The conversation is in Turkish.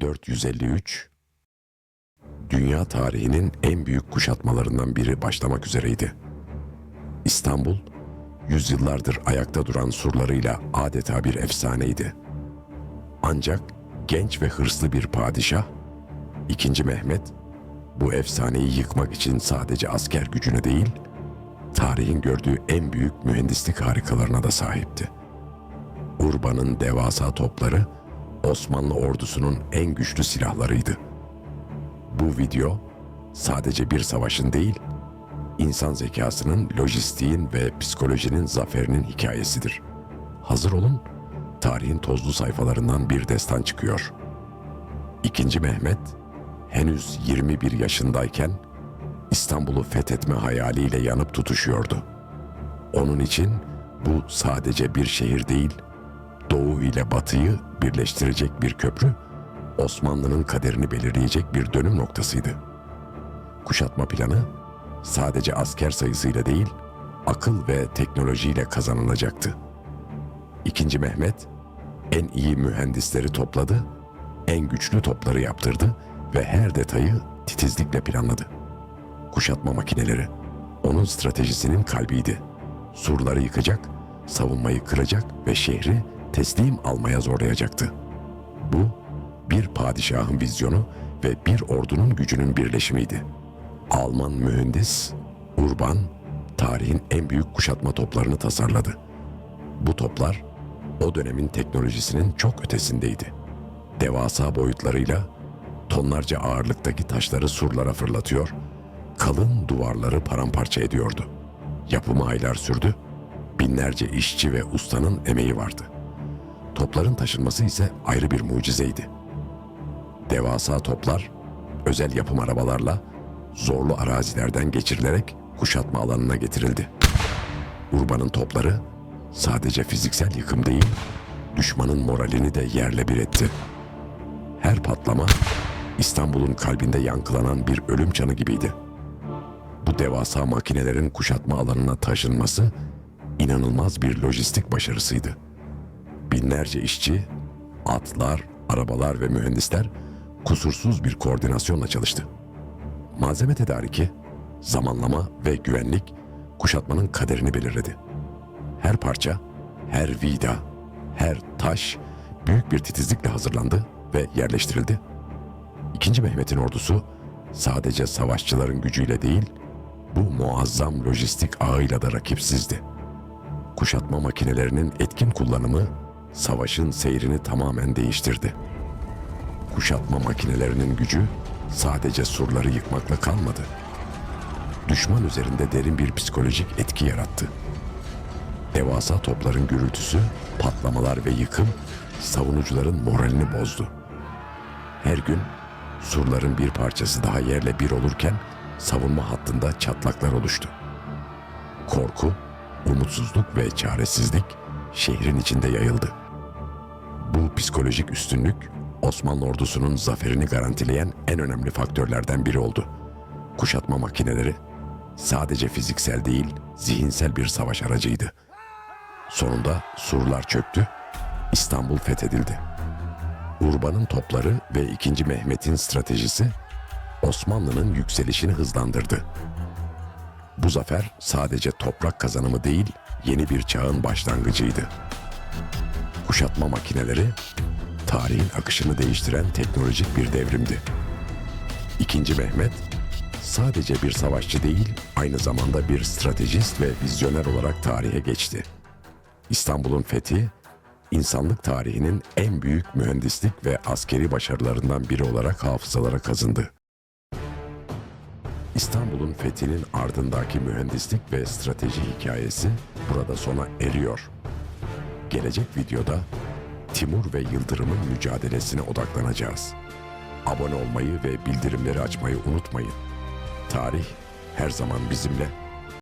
1453 dünya tarihinin en büyük kuşatmalarından biri başlamak üzereydi. İstanbul, yüzyıllardır ayakta duran surlarıyla adeta bir efsaneydi. Ancak genç ve hırslı bir padişah, 2. Mehmet, bu efsaneyi yıkmak için sadece asker gücüne değil, tarihin gördüğü en büyük mühendislik harikalarına da sahipti. Urban'ın devasa topları, Osmanlı ordusunun en güçlü silahlarıydı. Bu video sadece bir savaşın değil, insan zekasının, lojistiğin ve psikolojinin zaferinin hikayesidir. Hazır olun, tarihin tozlu sayfalarından bir destan çıkıyor. İkinci Mehmet henüz 21 yaşındayken İstanbul'u fethetme hayaliyle yanıp tutuşuyordu. Onun için bu sadece bir şehir değil, Doğu ile Batı'yı birleştirecek bir köprü, Osmanlı'nın kaderini belirleyecek bir dönüm noktasıydı. Kuşatma planı sadece asker sayısıyla değil, akıl ve teknolojiyle kazanılacaktı. İkinci Mehmet en iyi mühendisleri topladı, en güçlü topları yaptırdı ve her detayı titizlikle planladı. Kuşatma makineleri onun stratejisinin kalbiydi. Surları yıkacak, savunmayı kıracak ve şehri teslim almaya zorlayacaktı. Bu bir padişahın vizyonu ve bir ordunun gücünün birleşimiydi. Alman mühendis Urban tarihin en büyük kuşatma toplarını tasarladı. Bu toplar o dönemin teknolojisinin çok ötesindeydi. Devasa boyutlarıyla tonlarca ağırlıktaki taşları surlara fırlatıyor, kalın duvarları paramparça ediyordu. Yapımı aylar sürdü, binlerce işçi ve ustanın emeği vardı. Topların taşınması ise ayrı bir mucizeydi. Devasa toplar özel yapım arabalarla zorlu arazilerden geçirilerek kuşatma alanına getirildi. Urban'ın topları sadece fiziksel yıkım değil, düşmanın moralini de yerle bir etti. Her patlama İstanbul'un kalbinde yankılanan bir ölüm çanı gibiydi. Bu devasa makinelerin kuşatma alanına taşınması inanılmaz bir lojistik başarısıydı. Binlerce işçi, atlar, arabalar ve mühendisler kusursuz bir koordinasyonla çalıştı. Malzeme tedariki, zamanlama ve güvenlik kuşatmanın kaderini belirledi. Her parça, her vida, her taş büyük bir titizlikle hazırlandı ve yerleştirildi. İkinci Mehmet'in ordusu sadece savaşçıların gücüyle değil, bu muazzam lojistik ağıyla da rakipsizdi. Kuşatma makinelerinin etkin kullanımı savaşın seyrini tamamen değiştirdi. Kuşatma makinelerinin gücü sadece surları yıkmakla kalmadı. Düşman üzerinde derin bir psikolojik etki yarattı. Devasa topların gürültüsü, patlamalar ve yıkım savunucuların moralini bozdu. Her gün surların bir parçası daha yerle bir olurken savunma hattında çatlaklar oluştu. Korku, umutsuzluk ve çaresizlik şehrin içinde yayıldı. Bu psikolojik üstünlük Osmanlı ordusunun zaferini garantileyen en önemli faktörlerden biri oldu. Kuşatma makineleri sadece fiziksel değil, zihinsel bir savaş aracıydı. Sonunda surlar çöktü, İstanbul fethedildi. Urban'ın topları ve 2. Mehmet'in stratejisi Osmanlı'nın yükselişini hızlandırdı. Bu zafer sadece toprak kazanımı değil, yeni bir çağın başlangıcıydı. Kuşatma makineleri tarihin akışını değiştiren teknolojik bir devrimdi. İkinci Mehmet sadece bir savaşçı değil, aynı zamanda bir stratejist ve vizyoner olarak tarihe geçti. İstanbul'un fethi, insanlık tarihinin en büyük mühendislik ve askeri başarılarından biri olarak hafızalara kazındı. İstanbul'un fethinin ardındaki mühendislik ve strateji hikayesi burada sona eriyor. Gelecek videoda Timur ve Yıldırım'ın mücadelesine odaklanacağız. Abone olmayı ve bildirimleri açmayı unutmayın. Tarih her zaman bizimle